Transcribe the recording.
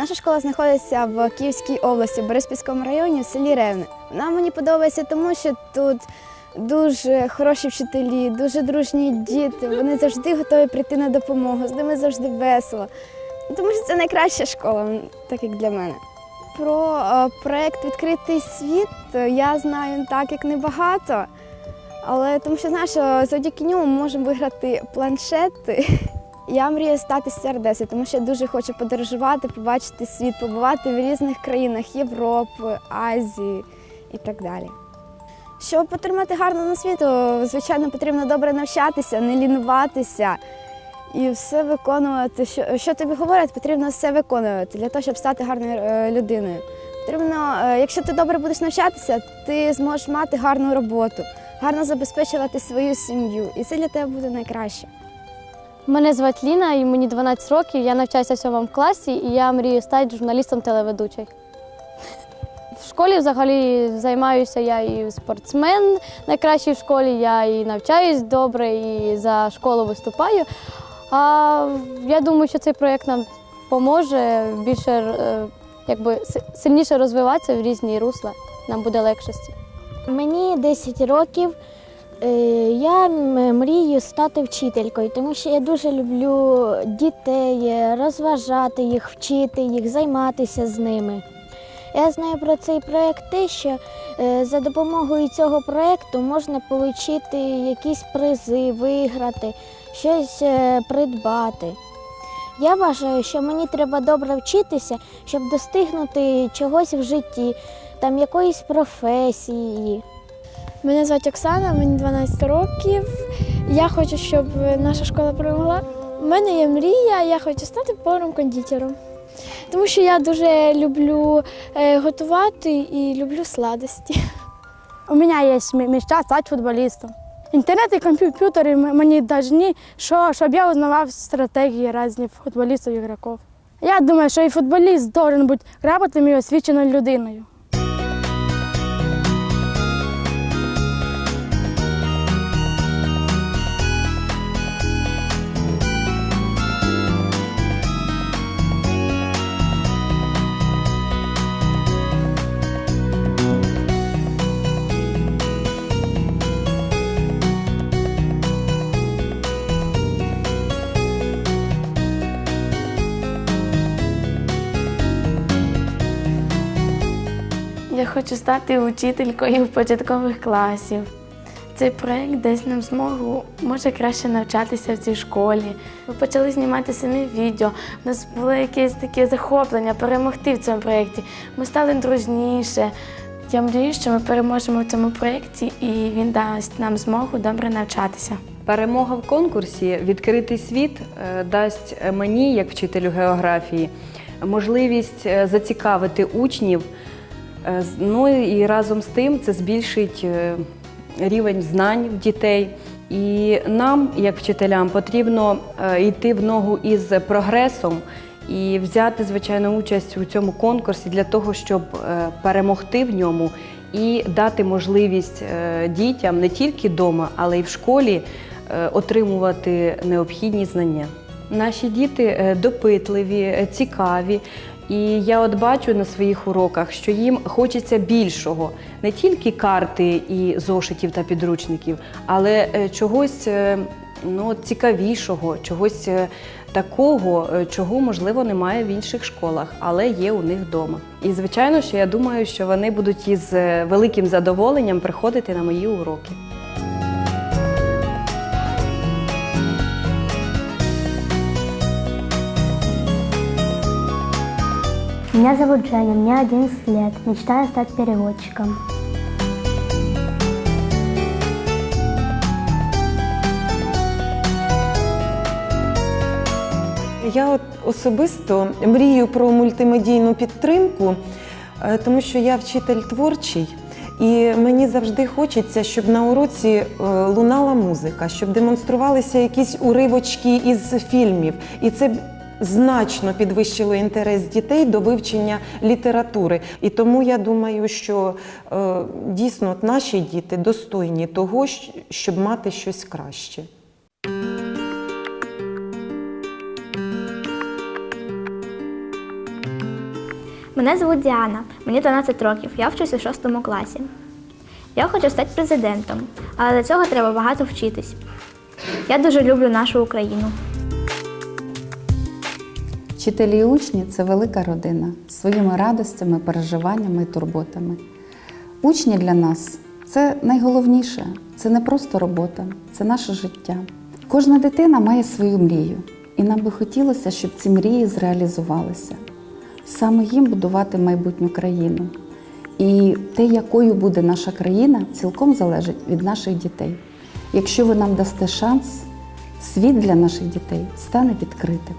Наша школа знаходиться в Київській області, в Бориспільському районі, в селі Ревне. Вона мені подобається тому, що тут дуже хороші вчителі, дуже дружні діти. Вони завжди готові прийти на допомогу, з ними завжди весело. Тому що це найкраща школа, так як для мене. Про е, проект Відкритий світ я знаю так, як небагато. Але тому що що завдяки ньому ми можемо виграти планшети. Я мрію стати стюардесою, тому що я дуже хочу подорожувати, побачити світ, побувати в різних країнах Європи, Азії і так далі. Щоб отримати гарну освіту, звичайно, потрібно добре навчатися, не лінуватися і все виконувати. Що, що тобі говорять, потрібно все виконувати для того, щоб стати гарною е, людиною. Потрібно, е, якщо ти добре будеш навчатися, ти зможеш мати гарну роботу, гарно забезпечувати свою сім'ю, і це для тебе буде найкраще. Мене звати Ліна, і мені 12 років. Я навчаюся в сьомому класі, і я мрію стати журналістом телеведучою. В школі взагалі займаюся я і спортсмен найкращий в школі, я і навчаюсь добре, і за школу виступаю. А я думаю, що цей проєкт нам поможе більше е, якби, сильніше розвиватися в різні русла. Нам буде легше. Мені 10 років. Е, Я мрію стати вчителькою, тому що я дуже люблю дітей, е, розважати їх, вчити їх, займатися з ними. Я знаю про цей проєкт те, що е, за допомогою цього проєкту можна отримати якісь призи, виграти, щось придбати. Я вважаю, що мені треба добре вчитися, щоб достигнути чогось в житті, там якоїсь професії. Мене звати Оксана, мені 12 років. Я хочу, щоб наша школа перемогла. У мене є мрія, я хочу стати поваром-кондитером. Тому що я дуже люблю е, готувати і люблю сладості. У меня есть м- мечта стать футболистом. Интернет и компьютеры м- мне що, щоб я узнавав стратегії різних футболістів ігроків. Я думаю, що і футболіст должен бути грамотним і освіченою людиною. Хочу стати учителькою початкових класів. Цей проєкт дасть нам змогу, може краще навчатися в цій школі. Ми почали знімати самі відео. У нас було якесь таке захоплення перемогти в цьому проєкті. Ми стали дружніше. Я мрію, що ми переможемо в цьому проєкті і він дасть нам змогу добре навчатися. Перемога в конкурсі Відкритий світ е, дасть мені, як вчителю географії, можливість е, зацікавити учнів. Е, Ну і разом з тим це збільшить е, рівень знань в дітей. І нам, як вчителям, потрібно е, йти в ногу із прогресом і взяти, звичайно, участь у цьому конкурсі для того, щоб перемогти в ньому і дати можливість дітям не тільки вдома, але й в школі отримувати необхідні знання. Наші діти допитливі, цікаві. І я от бачу на своїх уроках, що їм хочеться більшого, не тільки карти і зошитів та підручників, але е, чогось е, ну, цікавішого, чогось е, такого, чого можливо немає в інших школах, але є у них вдома. І звичайно, що я думаю, що вони будуть із великим задоволенням приходити на мої уроки. Меня зовут Женя, мне 11 лет. Мечтаю стать переводчиком. Я от особисто мрію про мультимедійну підтримку, е, тому що я вчитель творчий, і мені завжди хочеться, щоб на уроці е, лунала музика, щоб демонструвалися якісь уривочки із фільмів. І це значно підвищило інтерес дітей до вивчення літератури. І тому я думаю, що е, дійсно наші діти достойні того, щоб мати щось краще. Мене звуть Діана, мені 12 років, я вчусь у 6 класі. Я хочу стати президентом, але для цього треба багато вчитись. Я дуже люблю нашу Україну. Вчителі і учні це велика родина з своїми радостями, переживаннями і турботами. Учні для нас це найголовніше, це не просто робота, це наше життя. Кожна дитина має свою мрію, і нам би хотілося, щоб ці мрії зреалізувалися. Саме їм будувати майбутню країну. І те, якою буде наша країна, цілком залежить від наших дітей. Якщо ви нам дасте шанс, світ для наших дітей стане відкритим.